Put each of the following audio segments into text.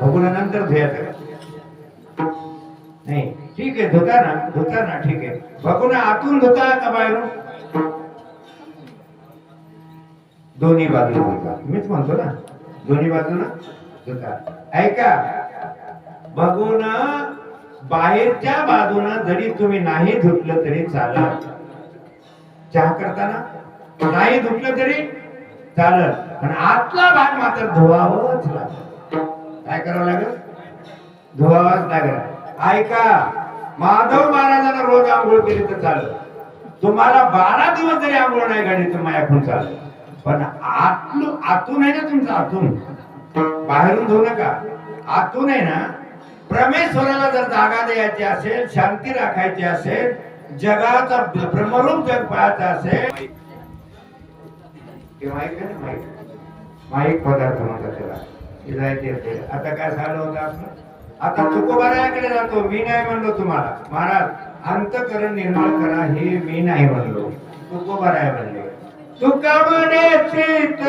बघून धुया करा नाही ठीक आहे धुता ना धुता ना ठीक आहे. बघून आतून धुता का बाहेरून? दोन्ही बाजू धुता. मीच म्हणतो ना दोन्ही बाजूला धुता. ऐका बघून बाहेरच्या बाजूनं जरी तुम्ही नाही धुतलं तरी चालत चहा करताना? नाही धुतलं तरी चालत पण आतला भाग मात्र धुवावंच लागत काय करावं लागेल? धुवावाच लागेल. ऐका माधव महाराजांना रोज आंघोळ केली तर चालत तुम्हाला बारा दिवस जरी आंघोळ नाही काढली तर माझ्याकडून चालत पण आतून आतून आहे ना तुमचं आतून? बाहेरून धुवू नका. आतून आहे ना परमेश्वराला जर जागा द्यायची असेल शांती राखायची असेल जगाचा ब- ब्रह्मरूप जग पाहायचं असेल ते माहीत? माहीत पदार्थ म्हणतात त्याला. जायचे असेल आता काय झालं होतं आपलं? आता तुकोबारायाकडे जातो. मी नाही म्हणलो तुम्हाला. महाराज अंतकरण निर्माण करा हे मी नाही म्हणलो. तुकोबाराय म्हणले तुका म्हणे चित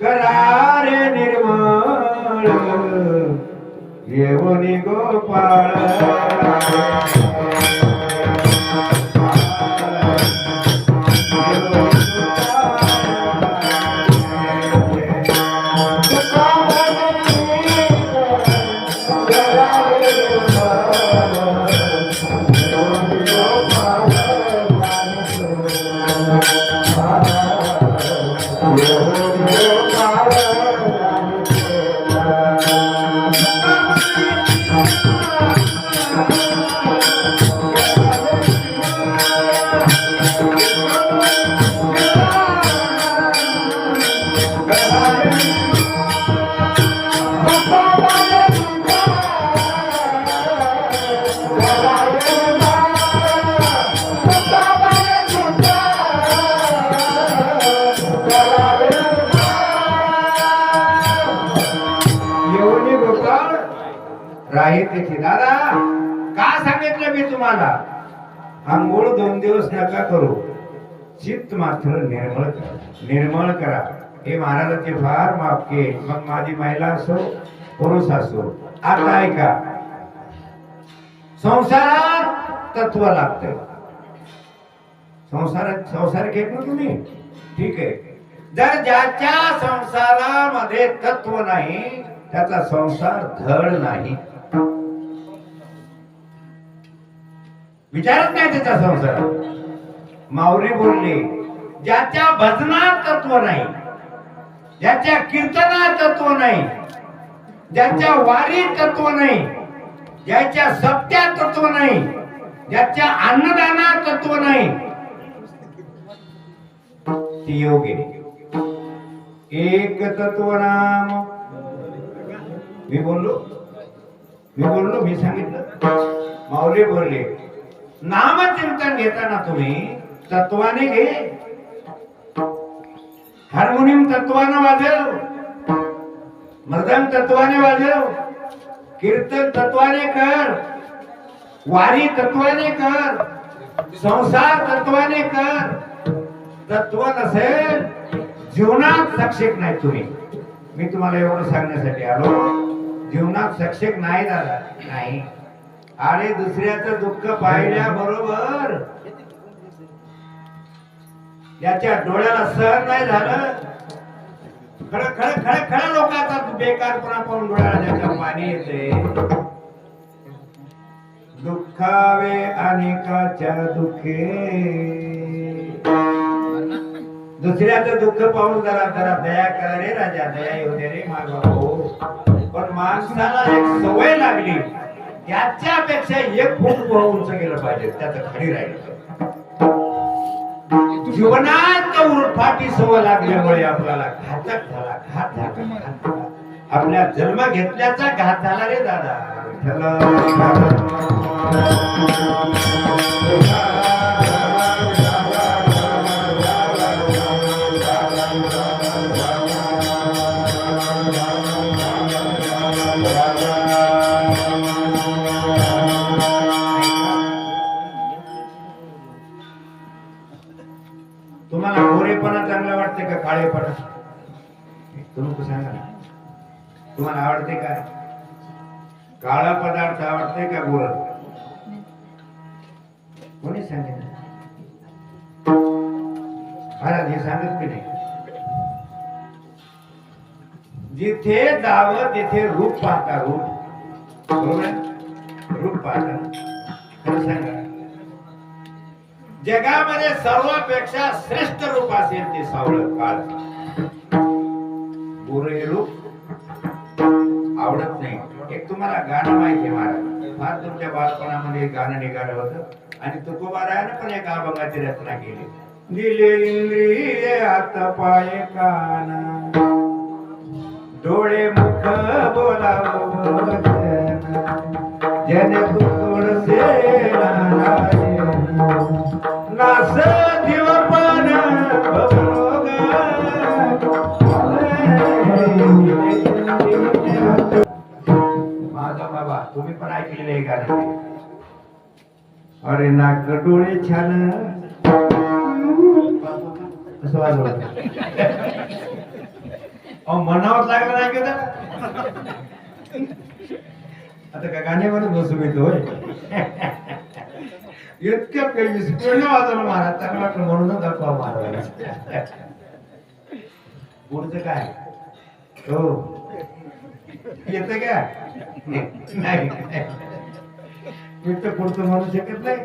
करा रे निर्मळ येवनी गोपाळ. आंघोळ दोन दिवस नका करू. चित्त मात्र निर्मळ करा. निर्मळ करा. हे महाराजांचे फार माफ के. मग माझी महिला असो पुरुष असो. आता ऐका. संसारात तत्व लागतं संसारात संसार घेत ना तुम्ही? ठीक आहे. जर ज्याच्या संसारामध्ये तत्व नाही त्याचा संसार धड नाही. विचारत नाही त्याचा संसार. माऊली बोलले ज्याच्या भजनात तत्व नाही ज्याच्या कीर्तनात तत्व नाही ज्याच्या वारी तत्व नाही ज्याच्या सत्या तत्व नाही ज्याच्या अन्नदानात तत्व नाही. ती योगी. एक तत्व नाम. मी बोललो? मी बोललो मी सांगितलं. माऊली बोलले नामचिंतन घेताना तुम्ही तत्वाने घे. हार्मोनियम तत्वानं वाजव. मृदंग तत्वाने वाजव. कीर्तन तत्वाने कर. वारी तत्वाने कर. संसार तत्वाने कर. तत्व नसेल जीवनात सक्षेप नाही तुम्ही. मी तुम्हाला एवढं सांगण्यासाठी आलो. जीवनात सक्षेप नाही दादा नाही. आणि दुसऱ्याचं दुःख पाहिल्या बरोबर याच्या डोळ्याला सहन नाही झालं. खळ खळ खळ खळ लोकांचा बेकारपणा पाहून डोळ्याला त्याच्या पाणी येते. दुःखावे अनेकाच्या दुःखे. दुसऱ्याचं दुःख पाहून जरा जरा दया करा रे राजा दया येऊ दे रे माझा भाऊ पण माणसाला एक सवय लागली. त्याच्यापेक्षा एक फूट उंच गेलं पाहिजे त्याचं खाली राहील जीवनात उरफाटी सवय लागल्यामुळे आपल्याला घातक झाला घात झाला आपल्या जन्म घेतल्याचा घात झाला रे दादा. विठ्ठल तुम्हाला आवडते काय? काळा पदार्थ आवडते का गोळ कोणी सांगितलं? महाराज हे सांगत की नाही? जिथे जावं तिथे रूप पाहता रूप. बरोबर रूप पाहता. सांगा जगामध्ये सर्वापेक्षा श्रेष्ठ रूप असेल ते सावळ काळ. गोर हे रूप आवडत नाही. एक तुम्हाला गाणं माहिती आहे महाराज. फार तुमच्या बालपणामध्ये गाणं निघालं होतं. आणि तुकोबारायानं पण एक अभंगाची रचना केली. दिले इंद्रिय आता पाय कान. डोळे मुख बोलावं जन तू थोडसे तुम्ही पण ऐकलेले आहे गाणं अरे नाक डोळे छान. असं वाजवत अहो म्हणावंच लागलं नाही का आता का गाण्यावरच बसू मी होय? इतक्या काही स्पीडनं वाजवलं महाराज चांगलं वाटलं म्हणूनच दाखवा महाराज? पुढचं काय? हो. येत का? नाही तर पुढचं म्हणू शकत नाही.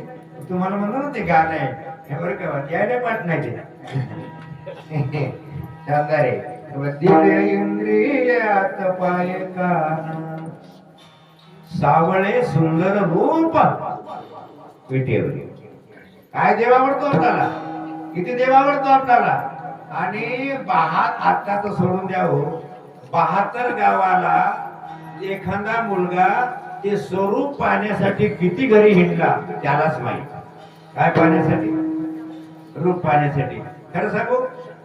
तुम्हाला म्हणू ना ते गाणं आहे. हे बरं का यायला पाठ नाही ते. शानदार आहे. इंद्रियात पाय सावळे सुंदर रूप. विटेवर काय देव आवडतो आपल्याला? किती देव आवडतो आपल्याला? आणि बहात आता सोडून सोडून द्यावं हो. बहात्तर गावाला एखादा मुलगा ते स्वरूप पाहण्यासाठी किती घरी हिंडला त्यालाच माहीत. काय पाहण्यासाठी? रूप पाहण्यासाठी. खरं सांगू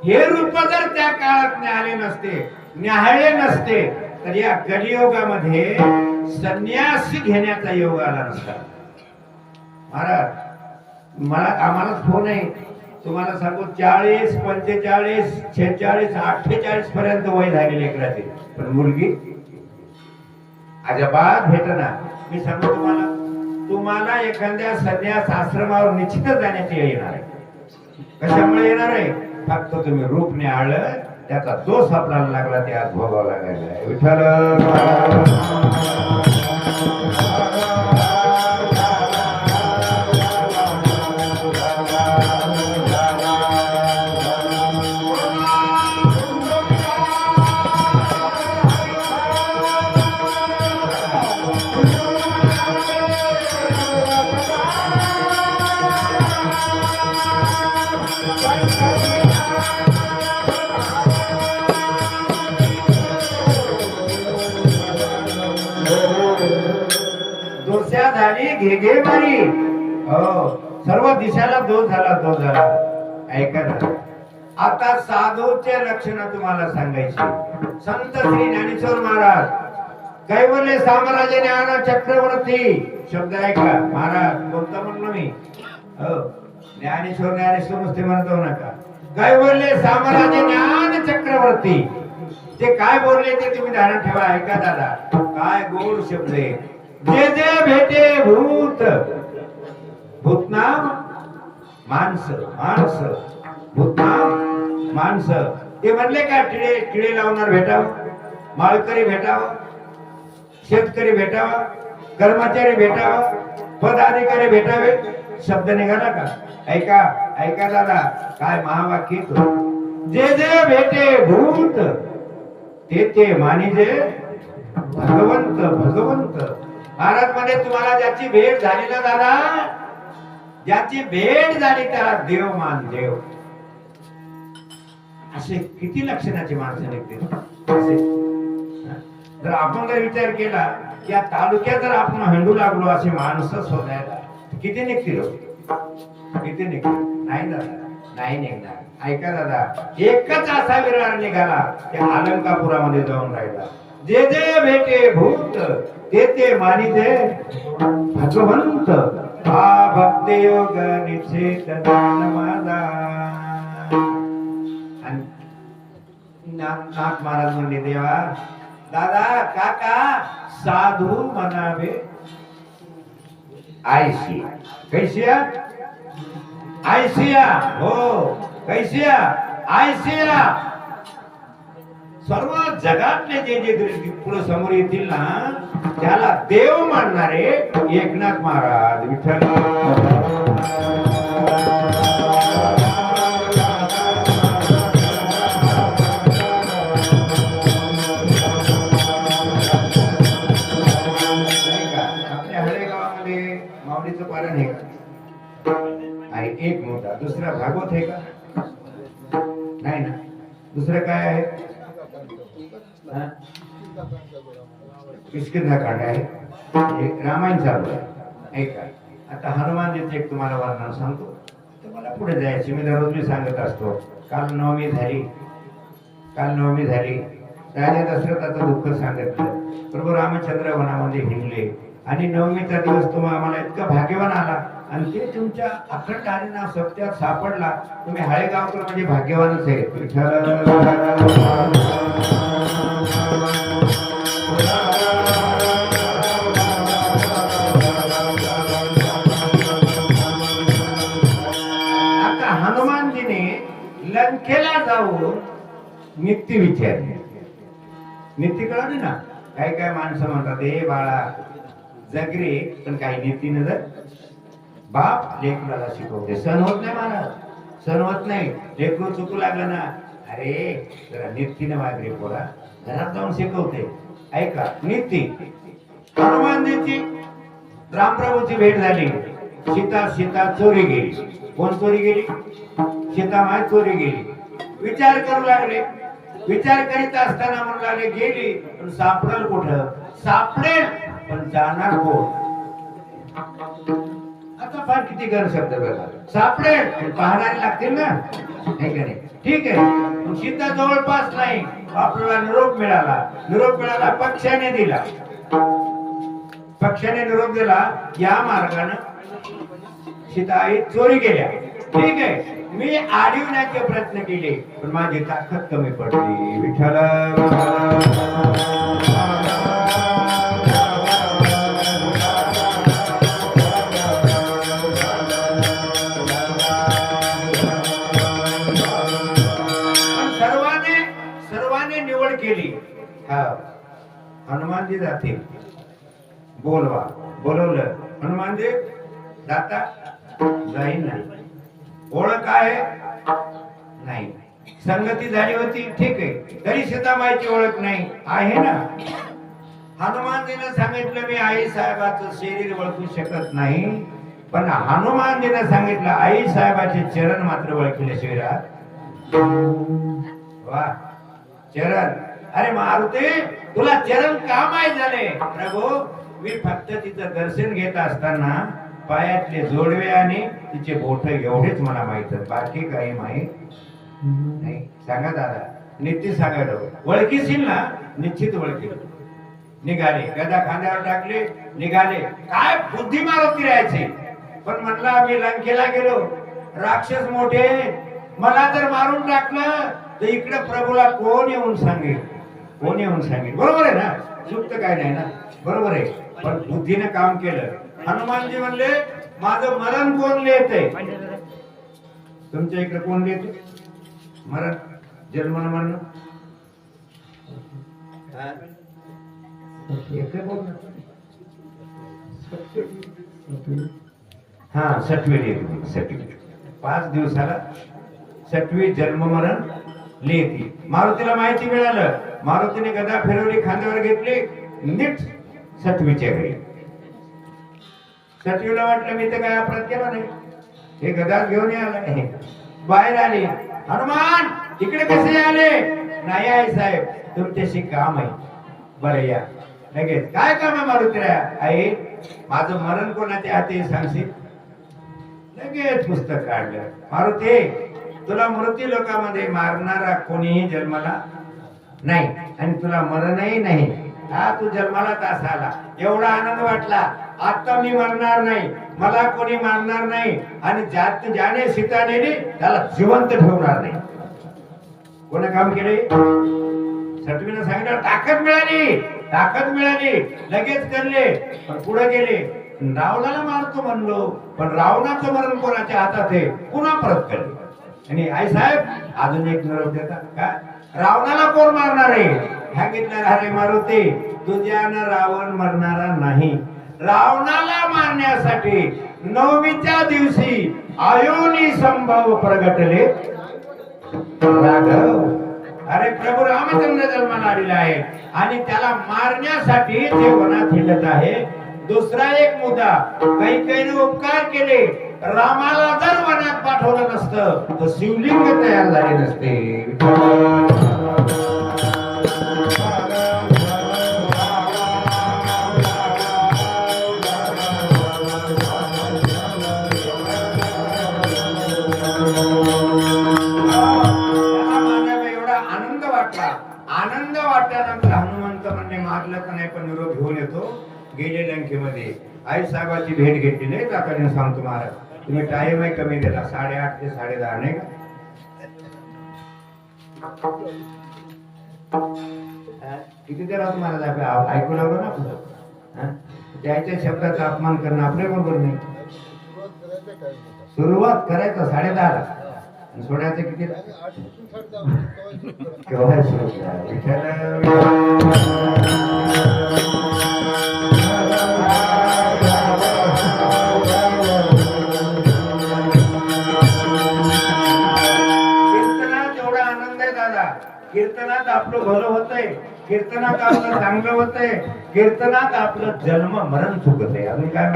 हे रूप जर त्या काळात न्याहाळे नसते न्याहाळे नसते तर या कलियोगामध्ये संन्यास घेण्याचा योग आला नसता. महाराज मला आम्हाला फोन आहे. तुम्हाला सांगू चाळीस पंचेचाळीस शेहेचाळीस अठ्ठेचाळीस पर्यंत वय झाले लेकराचे पण मुलगी अजबात भेटना मी सांगू तुम्हाला तुम्हाला एखाद्या संन्यास आश्रमावर निश्चितच जाण्याची येणार आहे कशामुळे येणार आहे फक्त तुम्ही रूप आळलं त्याचा दोष आपल्याला लागला ते आज भोगावा लागायला विठ्ठल झाली घे मारी हो सर्व दिशाला दो झाला दो झाला. ऐका ना. आता साधूचे लक्षण तुम्हाला सांगायची. संत श्री ज्ञानेश्वर महाराज कैवल्य साम्राज्य ज्ञान चक्रवर्ती. शब्द ऐका. महाराज बोलता म्हणलो मी. हो ज्ञानेश्वर ज्ञानेश्वर नुसते म्हणतो नका. कैवल्य साम्राज्य ज्ञान चक्रवर्ती. ते काय बोलले ते तुम्ही धारण ठेवा. ऐका दादा. काय गोड शब्द आहे. जे जे भेटे भूत. भूतनाम माणस माणस. भूतनाम माणस. ते म्हणले का टिळे टिळे लावणार भेटावं? माळकरी भेटावं? शेतकरी भेटावा? कर्मचारी भेटावा? पदाधिकारी भेटावे? शब्द निघाला का? ऐका ऐका दादा काय महावाक्य तो. जे जे भेटे भूत ते ते मानिजे भगवंत भगवंत. भारत मध्ये तुम्हाला ज्याची भेट झाली ना दादा ज्याची भेट झाली त्याला देव मान देव. असे किती लक्षणाची माणसं निघते जर आपण जर विचार केला की या तालुक्यात जर आपण हिंडू लागलो असे माणसं शोधायला किती निघतील हो? किती निघतील? नाही दादा नाही निघणार. ऐका दादा एकच असा विरार निघाला त्या अलंकापुरामध्ये जाऊन राहिला. जे जे भेटे भूत ते ते मानिते. भगवंत हा भक्त योग निश्चित माझा. नाथ नाथ महाराज म्हणले देवा दादा काका साधू म्हणावे. आयशी कैसिया? आयसिया. हो कैसिया. आयसिया. सर्व जगातले जे जे पुढे समोर येतील ना त्याला देव मानणारे एकनाथ महाराज विठ्ठल. आपल्या आहे का? एक मोठा. दुसरा भागवत आहे का? नाही ना. दुसरं काय आहे? हा? कांड आहे रामायण चालू आहे ऐका आता हनुमानजीचं एक तुम्हाला वर्णन सांगतो तुम्हाला पुढे जायचे मी दररोज मी सांगत असतो काल नवमी झाली काल नवमी झाली राजा दशरथाचं दुःख सांगितलं प्रभू रामचंद्र वनामध्ये हिंडले आणि नवमीचा दिवस तुम्हाला आम्हाला इतका भाग्यवान आला आणि ते तुमच्या अखंड हरिनाम सत्यात सापडला तुम्ही हळेगावकर म्हणजे भाग्यवानच आहे लंकेला जाऊन नित्य विचारले नित्य कळली ना? काही काय माणसं म्हणतात हे बाळा जगरे पण काही नीती नजर. बाप लेकराला शिकवते. सण होत नाही महाराज. सण होत नाही. लेकरू चुकू लागलं ना अरे जरा नीतीने वागरे बोला घरात जाऊन शिकवते. ऐका नीती हनुमानजीची रामप्रभूची भेट झाली. सीता सीता चोरी गेली. कोण चोरी गेली? सीता माय चोरी गेली. विचार करू लागले. विचार करीत असताना म्हणू लागले गेली पण सापडेल कुठं? सापडेल पण जाणार कोण? आता फार किती गर शब्द बघा सापडेल पाहणारे लागतील ना? नाही? ठीक आहे. सीता जवळपास नाही. आपल्याला निरोप मिळाला. निरोप मिळाला पक्षाने दिला. पक्षाने निरोप दिला या मार्गानं सीताई चोरी केल्या ठीक आहे. मी आडविण्याचे प्रयत्न केले पण माझी ताकद कमी पडली. विठ्ठल! हा हनुमानजी जातील। बोलवा। बोलवलं। हनुमानजी जाता? जाईन नाही। ओळख आहे? नाही। संगती झाली होती? ठीक आहे। तरी सीताबाईची ओळख नाही। आहे ना? हनुमानजीनं सांगितलं मी आई साहेबाचं शरीर ओळखू शकत नाही. पण हनुमानजीनं सांगितलं आई साहेबाचे चरण मात्र ओळखले शरीरात. वा चरण! अरे मारुती तुला चरण का माहीत झाले. प्रभू मी फक्त तिचं दर्शन घेत असताना पायातले जोडवे आणि तिचे बोट एवढेच मला माहीत बाकी काही माहीत नाही. सांगा दादा निश्चित सांगा ओळखीशील ना? निश्चित ओळखील निघाले. गदा खांद्यावर टाकले निघाले. काय बुद्धी मारत राहायचे? पण म्हणला आम्ही लंकेला गेलो. राक्षस मोठे मला जर मारून टाकलं तर इकडे प्रभूला कोण येऊन सांगेल? कोण येऊन सांगेल? बरोबर आहे ना? चूक काय नाही ना? बरोबर आहे. पण बुद्धीने काम केलं. हनुमानजी म्हणले माझं मरण कोण लिहित तुमच्या इकडे कोण लिहित मरण? जन्म मरण? हा? हा सटवे लिहिते सटवी पाच दिवसाला सटवी जन्म मरण लिहिती मारुतीला माहिती मिळालं. मारुतीने गदा फिरवली खांद्यावर घेतली नीट सटवीच्या घरी. सटवीला वाटलं मी तर काय अपराध केला नाही. हे गदा घेऊन आलाय बाहेर आले. हनुमान इकडे कसे आले? नाही आहे साहेब तुमच्याशी काम आहे. बरं या. लगेच. काय काम आहे मारुतीला? आई माझं मरण कोणाच्या हाती सांगशील? लगेच पुस्तक काढलं. मारुती तुला मृत्यू लोकांमध्ये मारणारा कोणीही जन्माला नाही. आणि तुला मरणही नाही. हा तू जन्माला तास आला. एवढा आनंद वाटला. आता मी मरणार नाही. मला कोणी मारणार नाही. आणि ज्यात ज्याने सीता नेली त्याला जिवंत ठेवणार नाही. कोण काम केले? सटवीनं सांगितलं ताकद मिळाली. ताकद मिळाली. लगेच करले. पण पुढे गेले. रावणाला मारतो म्हणलो. पण रावणाचं मरण कोणाच्या हातात आहे? पुन्हा परत करले. आणि आई साहेब अजून एक निरोप देतात का? रावणाला कोण मारणार आहे? सांगितलं अरे मारुती तुझ्यानं रावण मरणारा नाही. रावणाला मारण्यासाठी नवमीच्या दिवशी आयोनी संभव प्रगटले. राघव अरे प्रभू रामचंद्र जन्माला आलेला आहे आणि त्याला मारण्यासाठी ते वनात हिंडत आहे. दुसरा एक मुद्दा काही काही उपकार केले. रामाला जर वनात पाठवलं नसतं तर शिवलिंग तयार झाले नसते. एवढा आनंद वाटला. आनंद वाटल्यानंतर हनुमंत म्हणजे मारलं का नाही पण निरोप घेऊन येतो गेले लंकेमध्ये आई साहेबाची भेट घेतली नाही तातडीने सांगतो महाराज. तुम्ही टाइम आहे कमी दिला साडेआठ ते साडे दहा नाही का? किती देणार तुम्हाला ऐकू लागलो ना आपलं त्याच्या शब्दाचा अपमान करणं आपल्या बरोबर नाही. सुरुवात करायचं साडे दहा सोडायचं किती केव्हा आपलं भलं होतंय. कीर्तनात आपलं चांगलं होतंय. कीर्तनात आपलं जन्म मरण चुकत आहे अजून काय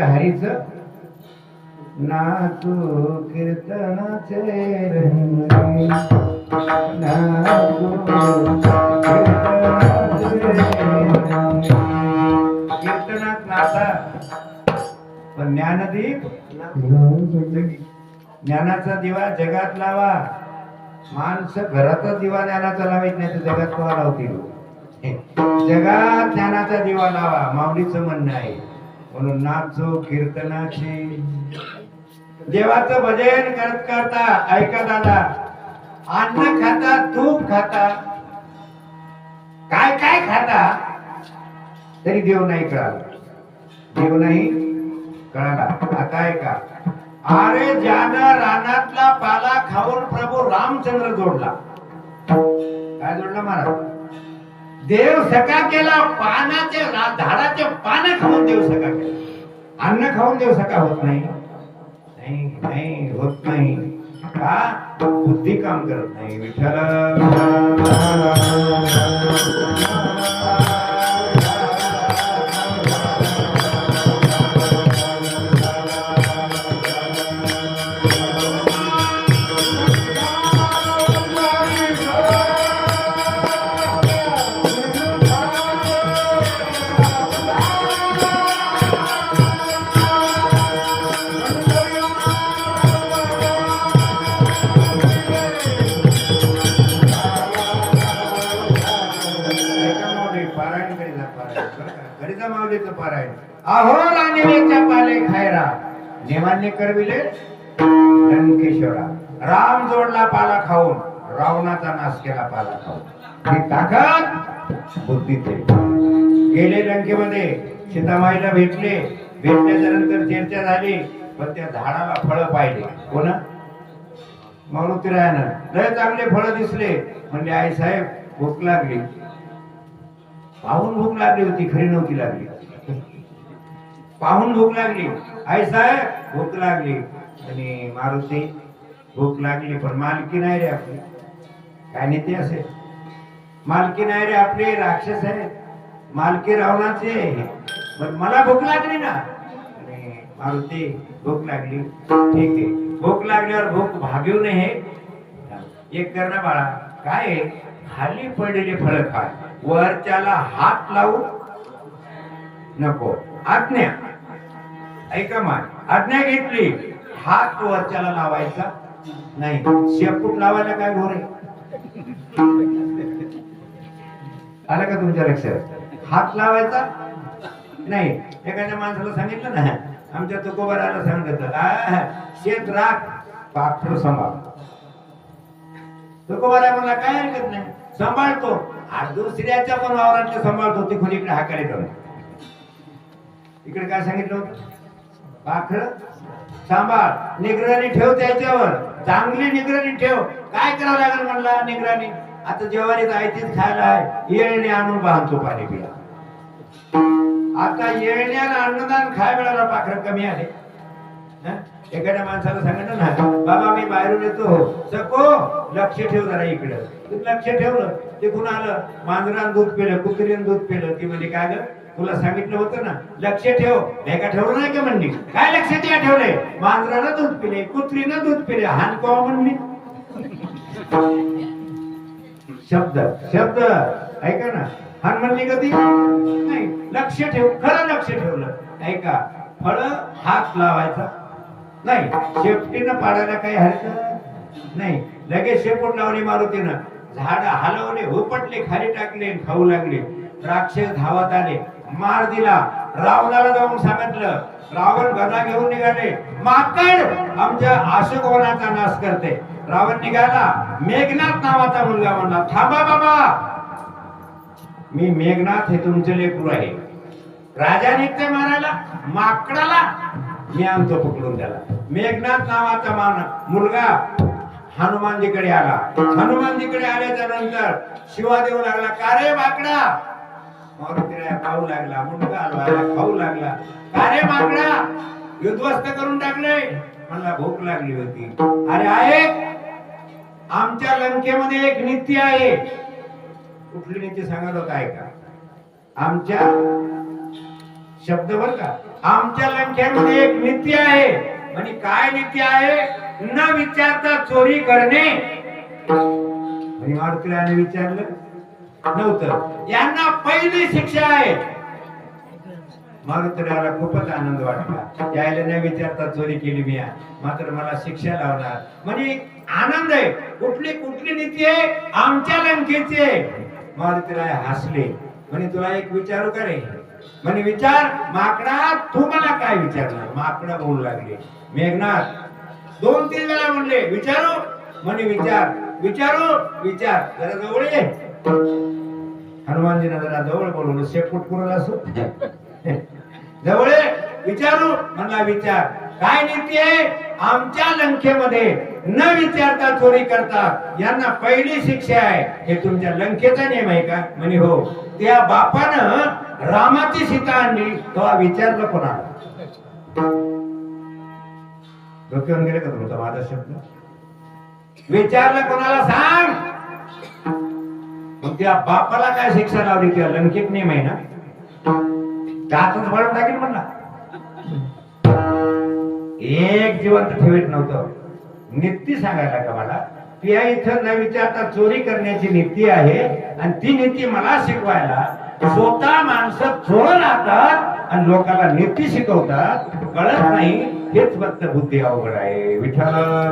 आपलं ना हरीच नाचू कीर्तनाचे नाचू कीर्तनात नाचा। पण ज्ञानदीप? ज्ञानाचा दिवा जगात लावा। माणसं घरातच दिवा ज्ञानाचा लावायच नाही तर जगात कोणा लावतील जगात ज्ञानाचा दिवा लावा माऊलीचं म्हणणं आहे. म्हणून नाचो कीर्तनाची. देवाचं भजन करत करता ऐका दादा अन्न खाता तूप खाता. काय काय खाता? तरी देव नाही कळाला. देव नाही कळाला. आता ऐका. अरे ज्यानं रानातला पाला खाऊन प्रभू रामचंद्र जोडला. काय जोडला महाराज? देव सका केला पानाचे झाडाचे पानं खाऊन देव सका केला. अन्न खाऊन देव सका होत नाही. नाही नाही होत नाही. का? बुद्धी काम करत नाही विठ्ठल. अहो राणीच्या पाले खायरा नेमान्य करविले लंकेश्वरा राम जोडला पाला खाऊन रावणाचा नाश केला पाला खाऊन. ही ताकद बुद्धीत गेले लंकेमध्ये सीतामाईला भेटले. भेटल्याच्या नंतर चर्चा झाली पण त्या झाडाला फळ पाहिले. हो ना मारुतीरायानं. लय चांगले फळ दिसले. म्हणले आई साहेब भूक लागली. पाहून भूक लागली होती खरी नव्हती लागली. पाहून भूक लागली. आई साहेब भूक लागली. आणि मारुती भूक लागली पण मालकी नाही रे आपली. काय नेते असे? मालकी नाही रे आपले राक्षस आहे मालकी रावणाचे. पण मला भूक लागली ना. आणि मारुती भूक लागली. ठीक आहे. भूक लागल्यावर भूक भागू नये. एक कर ना बाळा. काय खाली पडलेले फळ खा. वरच्याला हात लावू नको. आज्ञा ऐका माय आज्ञा घेतली. हात वरच्याला लावायचा. नाही शेपूट लावायला काय घोर आलं का तुमच्या लक्षात? हात लावायचा? नाही. एखाद्या माणसाला सांगितलं ना आमच्या तुकोबाराला सांगत शेत राख पाखर सांभाळ. तुकोबारा मला काय हरकत नाही. सांभाळतो. आज दुसऱ्याच्या पण वावरातलं सांभाळतो ते खोली इकडे हाकारे जाऊन इकडे काय सांगितलं होतं? पाखर सांभाळ निगराणी ठेव त्याच्यावर. चांगली निगराणी ठेव. काय करावं लागेल म्हणला निगराणी? आता जेवारी जायचीच खायला आहे. येळणे आणून बांधतो पाणी पिला आता येळण्याला अन्नदान खाय वेळाला पाखर कमी आले एखाद्या माणसाला सांगितलं ना बाबा मी बाहेरून येतो. सको. लक्ष ठेव जरा इकडं. लक्ष ठेवलं ते कुणा आलं. मांजरान दूध पिलं कुत्रीन दूध पिलं. ती म्हणजे काय ग? तुला सांगितलं होतं ना लक्ष ठेव. हे ठेवलं नाही का म्हणली काय लक्ष द्या ठेवलंय मांजरानं दूध पिले कुत्रीनं दूध पिले हान कवा म्हणली शब्द शब्द. ऐका ना हान म्हणली कधी? नाही लक्ष ठेव खरं लक्ष ठेवलं. ऐका फळ हात लावायचा? नाही शेपटीनं पाडायला काही हरकत नाही. लगेच शेपूट लावणी मारुतीनं. झाड हलवले हुपटले खाली टाकले खाऊ लागले. द्राक्ष धावत आले. मार दिला. रावणाला जाऊन सांगितलं रावण गदा घेऊन निघाले. माकड आमच्या अशोकवनाचा नाश करते. रावण निघाला. मेघनाथ नावाचा मुलगा म्हणला थांबा बाबा. मी मेघनाथ हे तुमचे लेकरू आहे. राजा निघते मारायला? माकडाला. मी आमचं पकडून त्याला. मेघनाथ नावाचा मान मुलगा हनुमानजीकडे आला. हनुमानजीकडे आल्याच्यानंतर शिवा देऊ लागला का रे माकडा? मारुतीला खाऊ लागला मुलगा आला खाऊ लागला. अरे माकडा युद्धवस्त करून टाकले मला भूक लागली होती. अरे आहे. आमच्या लंकेमध्ये एक नीती आहे. कुठली नीती सांगत आहे का? आमच्या शब्द बर का? आमच्या लंकेमध्ये एक नीती आहे. म्हणजे काय नीती आहे? न विचारता चोरी करणे. आणि विचारलं. नव्हतं यांना पहिली शिक्षा आहे. मारुतीला खूपच आनंद वाटला. यायला नाही विचारता चोरी केली मी. मात्र मला शिक्षा लावणार. म्हणजे आनंद आहे. कुठली कुठली नीती आहे? आमच्या लंकेची आहे. मारुतीला हसले. म्हणे तुला एक विचारू का रे? म्हणे विचार. माकडा तू मला काय विचारणार? माकडा बोलू लागले. मेघनाथ दोन तीन वेळा म्हणले विचारू? म्हणे विचार. विचारू? विचार. जरा जवळ ये. हनुमानजीनं जरा जवळ बोलवलं शेपूट कुणाला असो? जवळ विचारू? म्हणला विचार. काय नीती आहे? आमच्या लंकेमध्ये न विचारता चोरी करता यांना पहिली शिक्षा आहे. हे तुमच्या लंकेचा नियम आहे का? म्हणे हो. त्या बापानं रामाची सीता आणली. तेव्हा विचारलं कोणाला? डोक्यावर गेले का तुमचा माझा शब्द? विचारलं कोणाला? सांग. मग त्या बापाला काय शिक्षा लावली त्या लंकेत नियम आहे ना त्यातच भरून टाकेल म्हणला. एक जिवंत ठेवत नव्हतं. नित्ती सांगायला का मला त्या इथं न विचारता चोरी करण्याची नीती आहे आणि ती नीती मला शिकवायला. स्वतः माणसं चोर राहतात आणि लोकांना नीती शिकवतात. कळत नाही हेच फक्त बुद्धी अवघड आहे. विठ्ठल.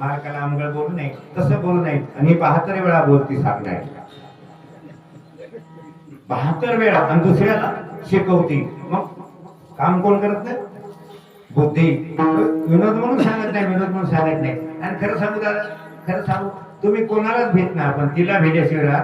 बोलू आमगळ बोलू नये तसं बोलू नये. आणि बहात्तर वेळा बोलती सांगणार बहात्तर वेळा आणि दुसऱ्याला शिकवती. मग काम कोण करत नाही? बुद्धी. विनोद म्हणून सांगत नाही विनोद म्हणून सांगत नाही. आणि खरं सांगू दादा खरं सांगू तुम्ही कोणालाच भेट नाही आपण तिला भेटायची वेळा